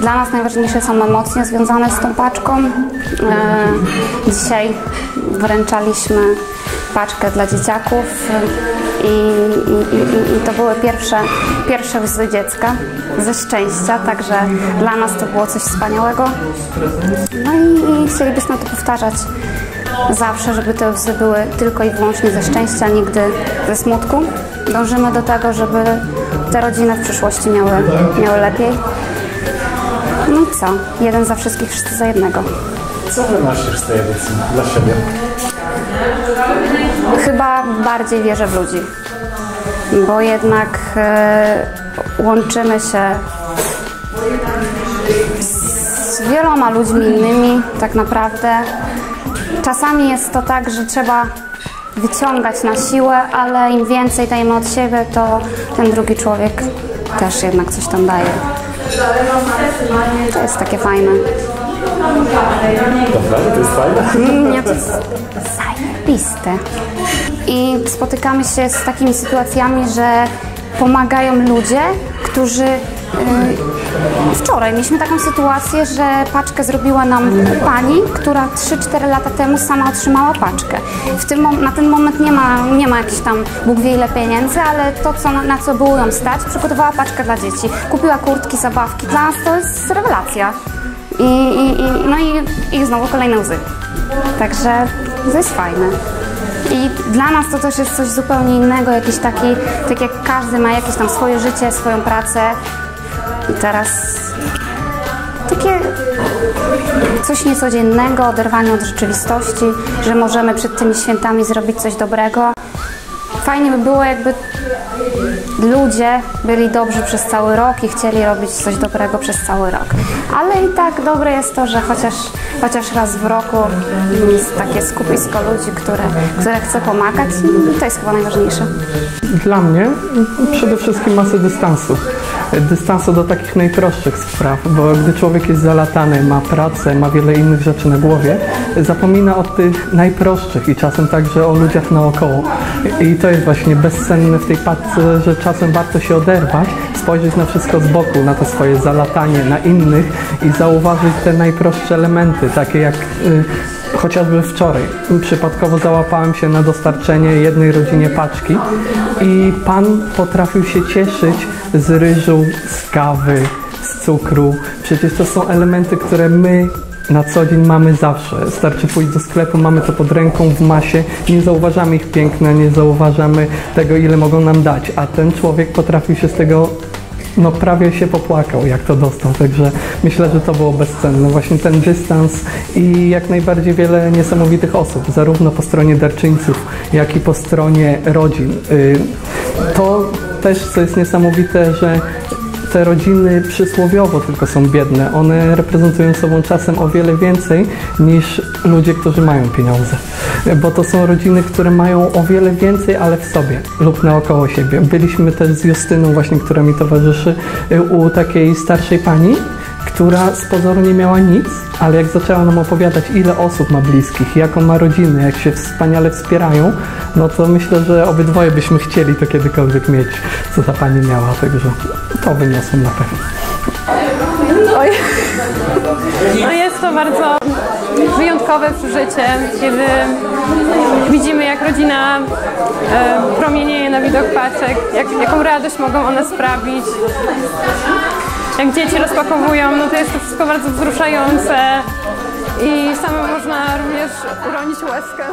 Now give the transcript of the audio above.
Dla nas najważniejsze są emocje związane z tą paczką. E, dzisiaj wręczaliśmy paczkę dla dzieciaków i, i, i, i to były pierwsze, pierwsze łzy dziecka ze szczęścia, także dla nas to było coś wspaniałego. No i, i chcielibyśmy to powtarzać zawsze, żeby te łzy były tylko i wyłącznie ze szczęścia, nigdy ze smutku. Dążymy do tego, żeby te rodziny w przyszłości miały, miały lepiej. No i co? Jeden za wszystkich, wszyscy za jednego. Co wynosisz z tej edycji dla siebie? Chyba bardziej wierzę w ludzi, bo jednak e, łączymy się z wieloma ludźmi innymi, tak naprawdę. Czasami jest to tak, że trzeba wyciągać na siłę, ale im więcej dajemy od siebie, to ten drugi człowiek też jednak coś tam daje. To jest takie fajne. Naprawdę, to jest fajne? Nie, to jest zajebiste. I spotykamy się z takimi sytuacjami, że pomagają ludzie, którzy. Wczoraj mieliśmy taką sytuację, że paczkę zrobiła nam pani, która 3-4 lata temu sama otrzymała paczkę. W tym, na ten moment nie ma, nie ma jakichś tam Bóg wie ile pieniędzy, ale to, co, na co było ją stać, przygotowała paczkę dla dzieci. Kupiła kurtki, zabawki. Dla nas to jest rewelacja. I, i, i, no i, i znowu kolejne łzy. Także to jest fajne. I dla nas to też jest coś zupełnie innego, jakiś taki, tak jak każdy ma jakieś tam swoje życie, swoją pracę. I teraz takie coś niecodziennego, oderwanie od rzeczywistości, że możemy przed tymi świętami zrobić coś dobrego. Fajnie by było, jakby ludzie byli dobrzy przez cały rok i chcieli robić coś dobrego przez cały rok. Ale i tak dobre jest to, że chociaż, chociaż raz w roku jest takie skupisko ludzi, które, które chce pomagać i to jest chyba najważniejsze. Dla mnie przede wszystkim masę dystansu. Dystansu do takich najprostszych spraw, bo gdy człowiek jest zalatany, ma pracę, ma wiele innych rzeczy na głowie, zapomina o tych najprostszych i czasem także o ludziach naokoło. I to jest właśnie bezcenne w tej paczce, że czasem warto się oderwać, spojrzeć na wszystko z boku, na to swoje zalatanie, na innych i zauważyć te najprostsze elementy, takie jak y, Chociażby wczoraj przypadkowo załapałem się na dostarczenie jednej rodzinie paczki i pan potrafił się cieszyć z ryżu, z kawy, z cukru. Przecież to są elementy, które my na co dzień mamy zawsze. Starczy pójść do sklepu, mamy to pod ręką w masie, nie zauważamy ich piękna, nie zauważamy tego, ile mogą nam dać, a ten człowiek potrafił się z tego no prawie się popłakał, jak to dostał, także myślę, że to było bezcenne. Właśnie ten dystans i jak najbardziej wiele niesamowitych osób, zarówno po stronie darczyńców, jak i po stronie rodzin. Y, To też, co jest niesamowite, że te rodziny przysłowiowo tylko są biedne. One reprezentują sobą czasem o wiele więcej niż ludzie, którzy mają pieniądze. Bo to są rodziny, które mają o wiele więcej, ale w sobie lub naokoło siebie. Byliśmy też z Justyną właśnie, która mi towarzyszy, y, u takiej starszej pani, która z pozoru nie miała nic, ale jak zaczęła nam opowiadać, ile osób ma bliskich, jaką ma rodzinę, jak się wspaniale wspierają, no to myślę, że obydwoje byśmy chcieli to kiedykolwiek mieć, co ta pani miała, także to wyniosłem na pewno. Oj. No jest to bardzo wyjątkowe przeżycie, kiedy widzimy jak rodzina e, promienieje na widok paczek, jak, jaką radość mogą one sprawić. Jak dzieci rozpakowują, no to jest to wszystko bardzo wzruszające i samo można również uronić łezkę.